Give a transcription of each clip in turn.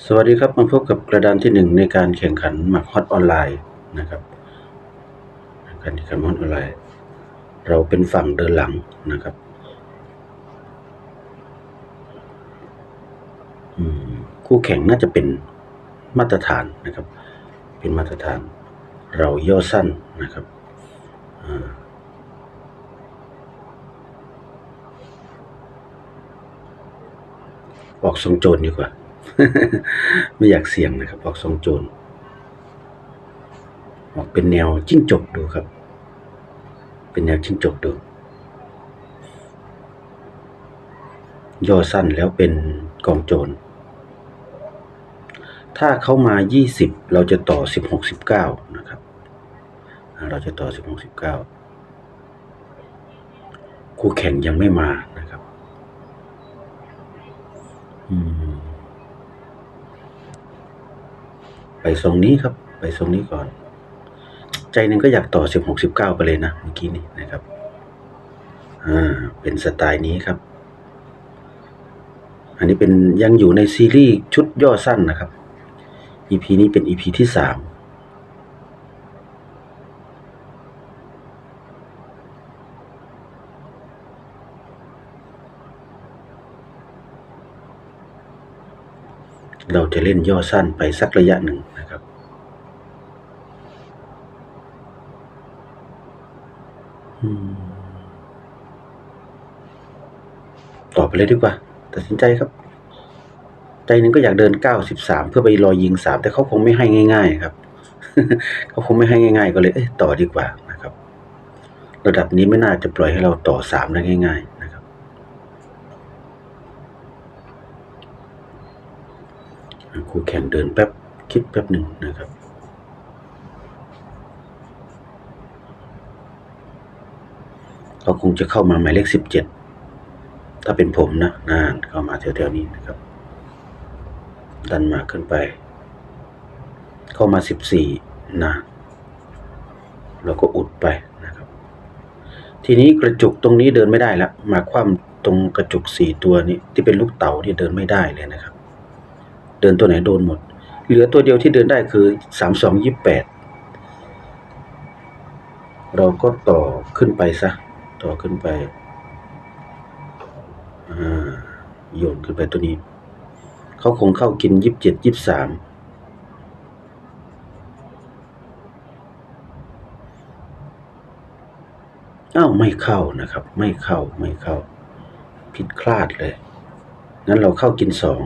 สวัสดีครับมาพบกับกระดานที่หนึ่งในการแข่งขันหมักฮอตออนไลน์นะครับการแข่งขันฮอตออนไลน์ เราเป็นฝั่งเดินหลังนะครับคู่แข่งน่าจะเป็นมาตรฐานนะครับ เป็นมาตรฐาน เราย่อสั้นนะครับออกทรงโจรดีกว่า ไม่อยากเสี่ยงนะครับ ออกทรงโจรออกเป็นแนวจิ้งจกดูครับ เป็นแนวจิ้งจกดู ย่อสั้นแล้วเป็นกองโจร ถ้าเขามา 20 เราจะต่อ 16 19 นะครับ เราจะต่อ 16 19 คู่แข่งยังไม่มานะครับ อืม ไปทรงนี้ครับ ไปทรงนี้ก่อน ใจหนึ่งก็อยากต่อ16 19ไปเลยนะเมื่อกี้นี้นะครับ อ่า เป็นสไตล์นี้ครับ อันนี้เป็นยังอยู่ในซีรีส์ชุดย่อสั้นนะครับ EP นี้เป็น EP ที่สามเราจะเล่นย่อสั้นไปสักระยะหนึ่ง นะครับไปเลยดีกว่า ตัดสินใจครับ ใจหนึ่งก็อยากเดินเก้าสิบสามเพื่อไปรอยิงสามแต่เขาคงไม่ให้ง่าย ๆ ครับเขาคงไม่ให้ง่าย ๆ ก็เลยเอ้ยต่อดีกว่านะครับ ระดับนี้ไม่น่าจะปล่อยให้เราต่อสามได้ง่าย ๆ นะครับ คู่แข่งเดินแป๊บคิดแป๊บหนึ่งนะครับ เขาคงจะเข้ามาหมายเลขสิบเจ็ดถ้าเป็นผมนะนานเข้ามาแถวๆนี้นะครับ ดันมาขึ้นไป เข้ามาสิบสี่นะเราก็อุดไปนะครับ ทีนี้กระจุกตรงนี้เดินไม่ได้ล้วมาคว่ำตรงกระจุกสี่ตัวนี้ที่เป็นลูกเต๋าที่เดินไม่ได้เลยนะครับ เดินตัวไหนโดนหมด เหลือตัวเดียวที่เดินได้คือสามสองยี่แปดเราก็ต่อขึ้นไปซะ ต่อขึ้นไปอ่าโยนขึ้นไปตัวนี้ เขาคงเข้ากินยี่สิบเจ็ดยี่สิบสามอ้าวไม่เข้านะครับ ไม่เข้าไม่เข้า ผิดคลาดเลย งั้นเราเข้ากินสอง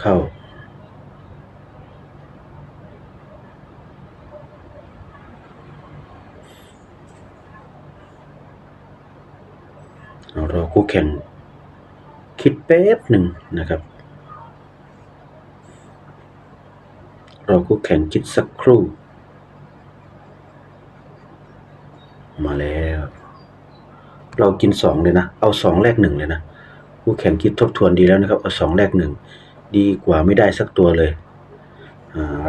เข้าเอารอคู่แข่ง คิดแป๊บหนึ่งนะครับ รอคู่แข่งคิดสักครู่ มาแล้ว เรากินสองเลยนะ เอาสองแลกหนึ่งเลยนะคู่แข่งคิดทบทวนดีแล้วนะครับ เอาสองแลกหนึ่ง ดีกว่าไม่ได้สักตัวเลย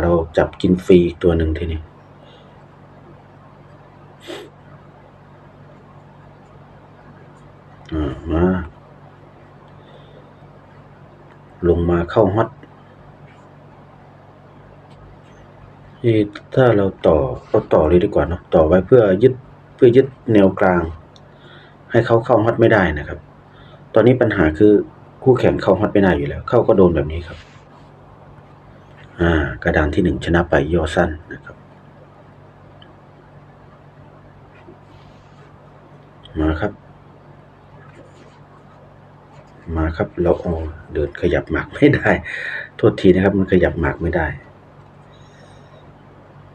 เราจับกินฟรีตัวหนึ่งทีนี้มา ลงมาเข้าฮอตเอ๊ะถ้าเราต่อเราต่อเลยดีกว่าเนาะต่อไว้เพื่อยึดเพื่อยึดแนวกลาง ให้เขาเข้าฮอตไม่ได้นะครับ ตอนนี้ปัญหาคือ คู่แข่งเข้าฮอตไม่ได้อยู่แล้ว เข้าก็โดนแบบนี้ครับ อ่ากระดานที่หนึ่งชนะไปย่อสั้นนะครับ มาครับ มาครับเราโอเดินขยับหมากไม่ได้ โทษทีนะครับ มันขยับหมากไม่ได้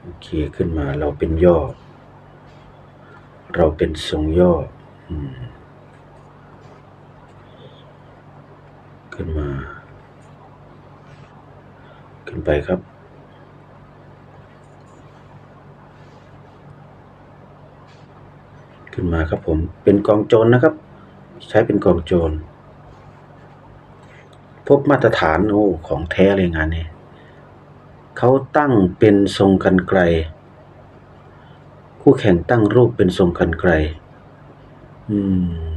โอเคขึ้นมาเราเป็นย่อ เราเป็นทรงย่อ อืม ขึ้นมา ขึ้นไปครับ ขึ้นมาครับผมเป็นกองโจรนะครับ ใช้เป็นกองโจร พบมาตรฐานโอ้ของแท้เลยงานนี้เขาตั้งเป็นทรงกันไกล คู่แข่งตั้งรูปเป็นทรงกันไกล อืม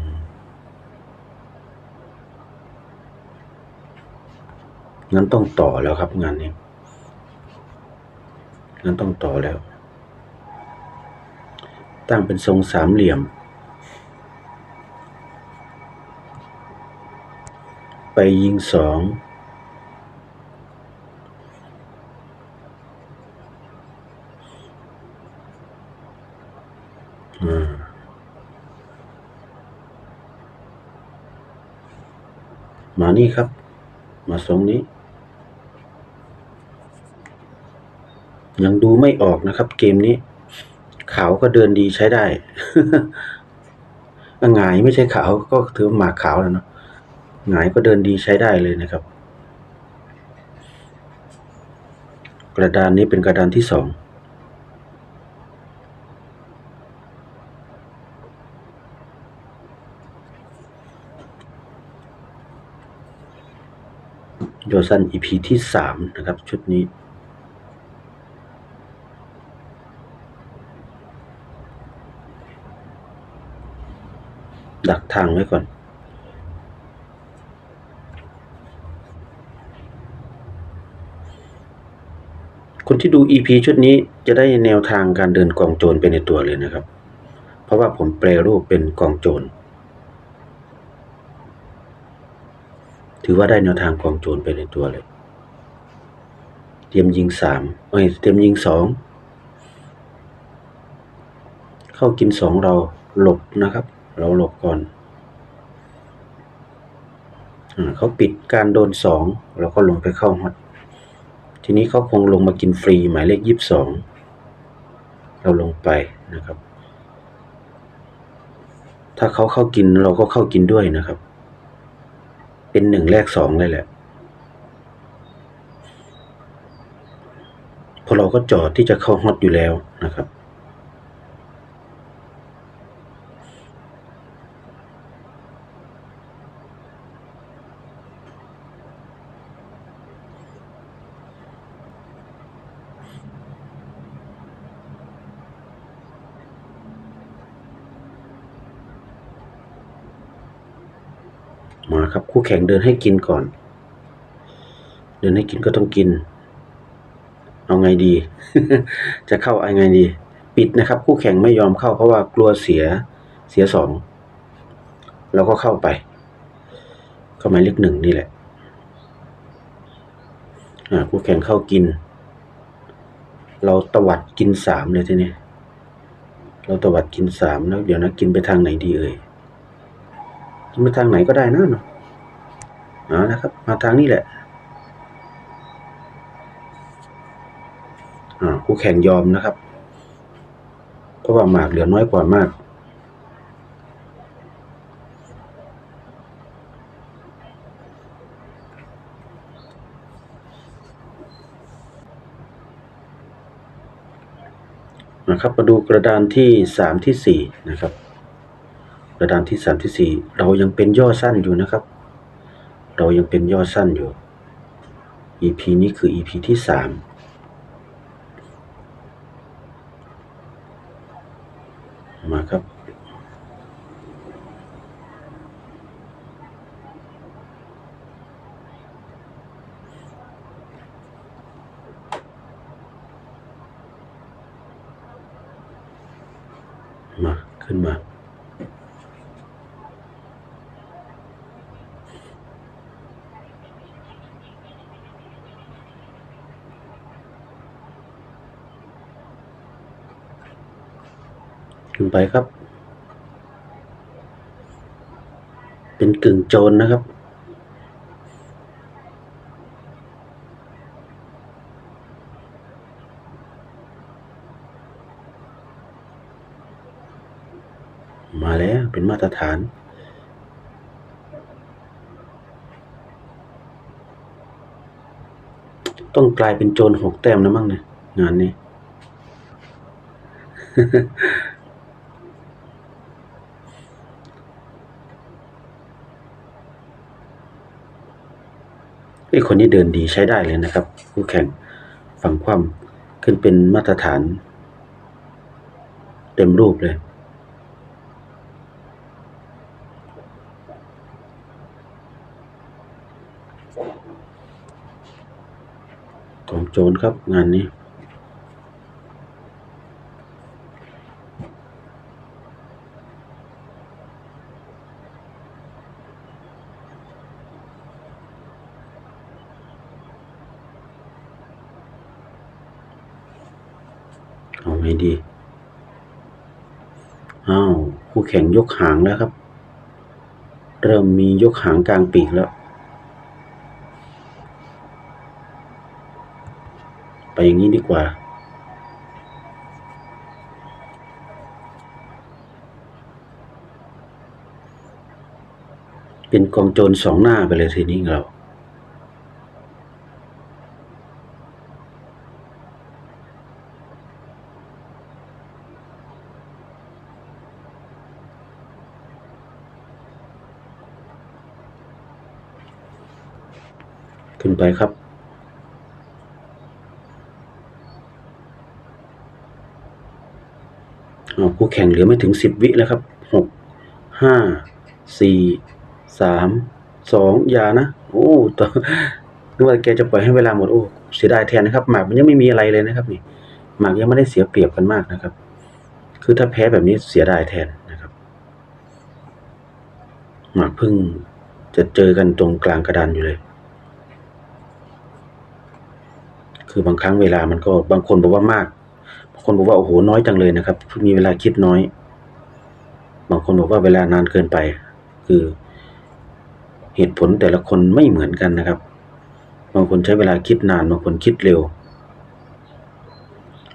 งั้นต้องต่อแล้วครับ งานนี้งั้นต้องต่อแล้ว ตั้งเป็นทรงสามเหลี่ยม ไปยิงสองอ่ามานี่ครับ มาทรงนี้ ยังดูไม่ออกนะครับ เกมนี้ ขาวก็เดินดีใช้ได้หงายไม่ใช่ขาวก็ถือหมากขาวแล้วเนาะหงายก็เดินดีใช้ได้เลยนะครับ กระดานนี้เป็นกระดานที่สองโยซัน EP ที่สามนะครับ ชุดนี้ ดักทางไว้ก่อน คนที่ดู EP ชุดนี้จะได้แนวทางการเดินกองโจรไปในตัวเลยนะครับ เพราะว่าผมแปลรูปเป็นกองโจร ถือว่าได้แนวทางกองโจรไปในตัวเลย เตรียมยิงสามเอ้ยเตรียมยิงสองเข้ากินสองเราหลบนะครับ เราหลบก่อนอเขาปิดการโดนสองเราก็ลงไปเข้าฮอตทีนี้เขาคงลงมากินฟรีหมายเลขยี่สิบสองเราลงไปนะครับ ถ้าเขาเข้ากินเราก็เข้ากินด้วยนะครับ เป็นหนึ่งแลกสองเลยแหละเพอเราก็จอดที่จะเข้าฮอตอยู่แล้วนะครับ มา คู่แข่งเดินให้กินก่อน เดินให้กินก็ต้องกิน เอาไงดี จะเข้าเอาไงดี ปิดนะครับ คู่แข่งไม่ยอมเข้าเพราะว่ากลัวเสียเสียสองเราก็เข้าไป เข้าหมายเลขหนึ่งนี่แหละคู่แข่งเข้ากิน เราตวัดกินสามเลยทีนี้เราตวัดกินสามแล้วเดี๋ยวนะกินไปทางไหนดีเอ่ยกินไปทางไหนก็ได้นะเนาะ เอานะครับ มาทางนี้แหละอ่าคู่แข่งยอมนะครับ เพราะว่าหมากเหลือน้อยกว่ามาก นะครับ มาดูกระดานที่สามที่สี่นะครับ กระดานที่สามที่สี่เรายังเป็นย่อสั้นอยู่นะครับ เรายังเป็นย่อสั้นอยู่ EP นี้คือ EP ที่สามมาครับ มา ขึ้นมา ขึ้น ไปครับ เป็นกึ่งโจรนะครับ มาแล้วเป็นมาตรฐานต้องกลายเป็นโจรหกแต้มนะมั้งเนี่ยงานนี้ ไอ้คนนี้เดินดีใช้ได้เลยนะครับคู่แข่งฝั่งความขึ้นเป็นมาตรฐาน เต็มรูปเลย ของโจรครับงานนี้ เอาไงดี อ้าว คู่ แข่งยกหางแล้วครับ เริ่มมียกหางกลางปีกแล้ว ไปอย่างนี้ดีกว่า เป็นกองโจรสองหน้าไปเลยทีนี้เรา ขึ้นไปครับเอาคู่แข่งเหลือไม่ถึงสิบวิแล้วครับหกห้าสี่สามสองอย่านะ โอ้ตอนึกว่าแกจะปล่อยให้เวลาหมดโอ้เสียดายแทนนะครับหมากมันยังไม่มีอะไรเลยนะครับนี่หมากยังไม่ได้เสียเปรียบกันมากนะครับ คือถ้าแพ้แบบนี้เสียดายแทนนะครับ หมากเพิ่งจะเจอกันตรงกลางกระดานอยู่เลย คือบางครั้งเวลามันก็บางคนบอกว่ามากบางคนบอกว่าโอ้โหน้อยจังเลยนะครับมีเวลาคิดน้อย บางคนบอกว่าเวลานานเกินไป คือ เหตุผลแต่ละคนไม่เหมือนกันนะครับ บางคนใช้เวลาคิดนานบางคนคิดเร็ว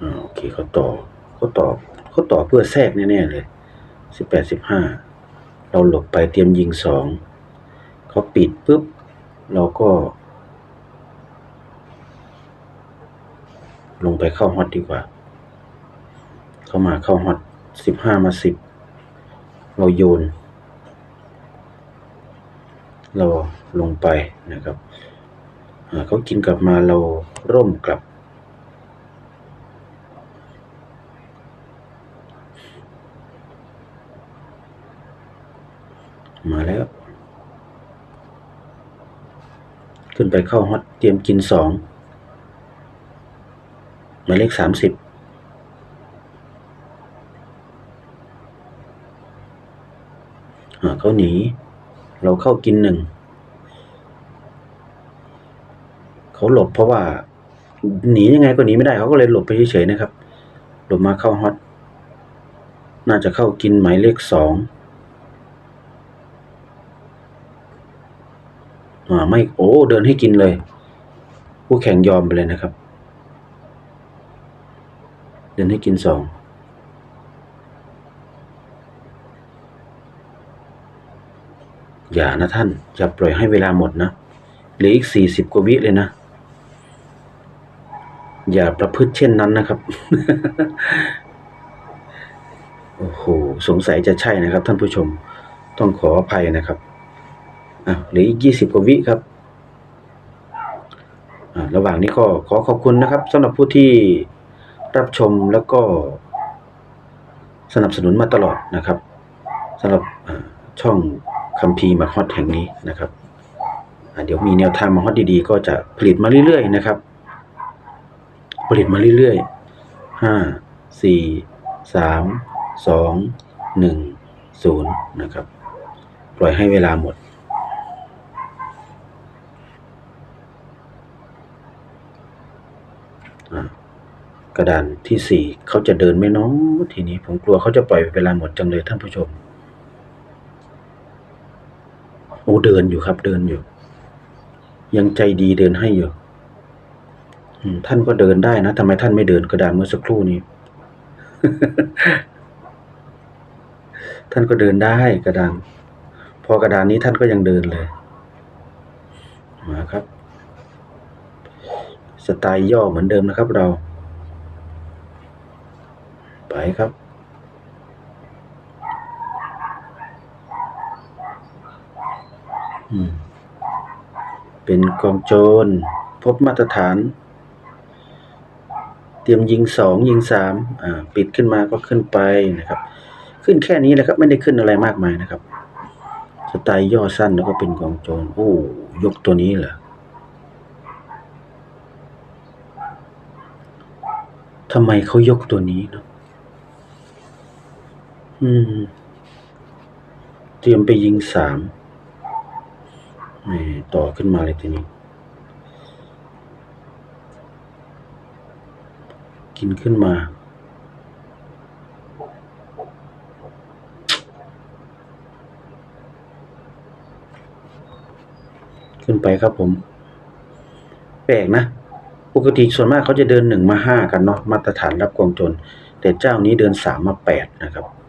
อ่าโอเคเขาต่อเขาต่อเขาต่อเพื่อแทรกแน่ๆเลยสิบแปดสิบห้าเราหลบไปเตรียมยิงสองเขาปิดปุ๊บเราก็ ลงไปเข้าฮอตดีกว่า เข้ามาเข้าฮอตสิบห้ามาสิบเราโยน เราลงไปนะครับเขากินกลับมาเราร่มกลับ มาแล้ว ขึ้นไปเข้าฮอตเตรียมกินสอง หมายเลขสามสิบเขาหนี เราเข้ากินหนึ่ง เขาหลบเพราะว่า หนียังไงก็หนีไม่ได้เขาก็เลยหลบไปเฉยๆนะครับ หลบมาเข้าฮอต น่าจะเข้ากินหมายเลขสองอ่าไม่โอ้เดินให้กินเลย ผู้แข่งยอมไปเลยนะครับ เดินให้กินสองอย่านะท่าน อย่าปล่อยให้เวลาหมดนะเหลืออีกสี่สิบกว่าวิเลยนะ อย่าประพฤติเช่นนั้นนะครับ โอ้โห สงสัยจะใช่นะครับ ท่านผู้ชม ต้องขออภัยนะครับอะเหลืออีกยี่สิบกว่าวิครับอ่าระหว่างนี้ก็ขอขอบคุณนะครับสำหรับผู้ที่ รับชมแล้วก็สนับสนุนมาตลอดนะครับสำหรับช่องคัมภีร์มาฮอตแห่งนี้นะครับเดี๋ยวมีแนวทางมาฮอตดีๆ ก็จะผลิตมาเรื่อยๆนะครับ ผลิตมาเรื่อยๆห้าสี่สามสองหนึ่งศูนย์นะครับ ปล่อยให้เวลาหมด อ่าก ระดานที่สี่เขาจะเดินไหม่น้องทีนี้ผมกลัวเขาจะปล่อยเวลาหมดจังเลยท่านผู้ชมโอ้เดินอยู่ครับ เดินอยู่ ยังใจดีเดินให้อยู่ท่านก็เดินได้นะทำไมท่านไม่เดินกระดานเมื่อสักครู่นี้ ท่านก็เดินได้กระดานพอกระดานนี้ท่านก็ยังเดินเลยมาครับ สไตล์ย่อเหมือนเดิมนะครับ เรา ไปครับอืมเป็นกองโจร พบมาตรฐาน เตรียมยิงสองยิงสามอ่า ปิดขึ้นมาก็ขึ้นไปนะครับ ขึ้นแค่นี้แหละครับ ไม่ได้ขึ้นอะไรมากมายนะครับ สไตล์ย่อสั้นแล้วก็เป็นกองโจร โอ้ ยกตัวนี้เหรอทำไมเขายกตัวนี้เนาะ อืม เตรียมไปยิงสามต่อขึ้นมาเลยทีนี้ กินขึ้นมาขึ้นไปครับผม แปลกนะ ปกติส่วนมากเขาจะเดินหนึ่งมาห้ากันเนาะมาตรฐานรับกองจรแต่เจ้านี้เดินสามมาแปดนะครับ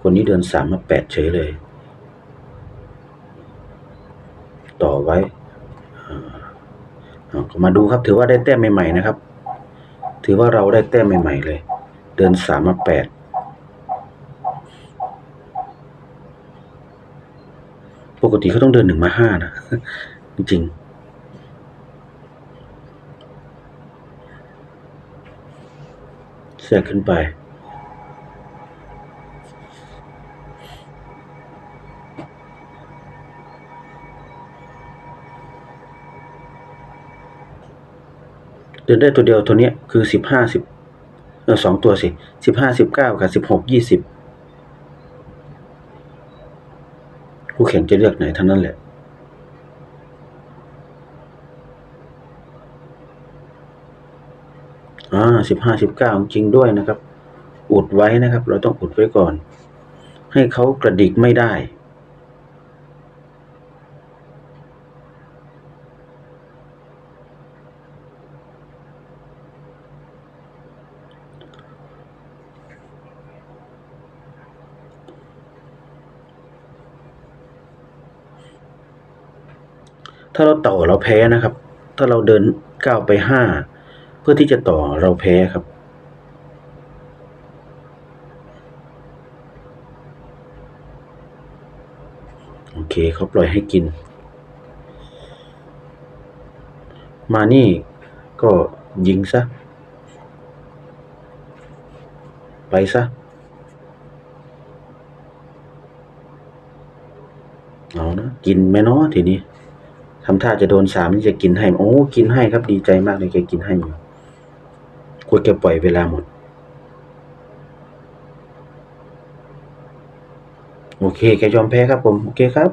คนนี้เดินสามมาแปดเฉยเลย ต่อไว้มาดูครับถือว่าได้แต้มใหม่ๆนะครับ ถือว่าเราได้แต้มใหม่ๆเลย เดินสามมาแปดปกติเขาต้องเดินหนึ่งมาห้านะ จริงๆแทรกขึ้นไป เดินได้ตัวเดียวตัวเนี้ยคือสิบห้าสิบเออสองตัวสิสิบห้าสิบเก้ากับสิบหกยี่สิบคู่แข่งจะเลือกไหนเท่านั้นแหละอ่าสิบห้าสิบเก้าจริงด้วยนะครับ อุดไว้นะครับ เราต้องอุดไว้ก่อน ให้เขากระดิกไม่ได้ ต่อเราแพ้นะครับ ถ้าเราเดินก้าวไปห้าเพื่อที่จะต่อเราแพ้ครับ โอเคเขาปล่อยให้กิน มานี่ก็ยิงซะ ไปซะเอานะ กินไหมเนาะทีนี้ ทำท่าจะโดนสามนี่จะกินให้ โอ้ กินให้ครับดีใจมากเลยแกกินให้อยู่กลัวแกปล่อยเวลาหมด โอเค แกยอมแพ้ครับผม โอเคครับ